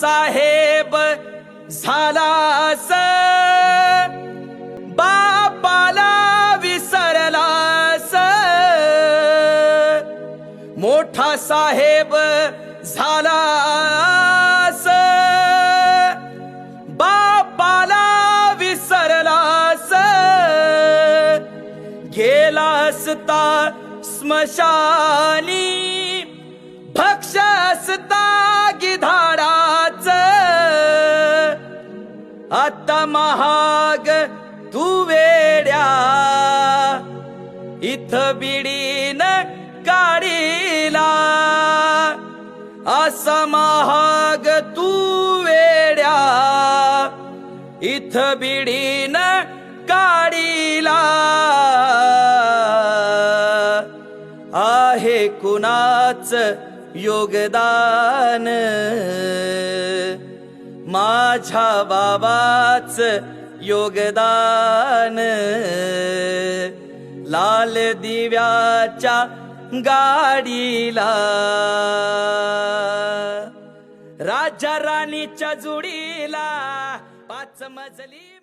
साहेब झालास बापाला विसरलास मोठा साहेब झालास बापाला विसरलास गेलास ता स्मशानी भक्ष आता महाग तू वेड्या. इथ बिडीन काढीला. असा महाग तू वेड्या. इथ बिडीन काढीला. आहे कुणाच योगदान? माझ्या बाबाच योगदान. लाल दिव्याच्या गाडीला. राजा राणीच्या जुडीला पाच मजली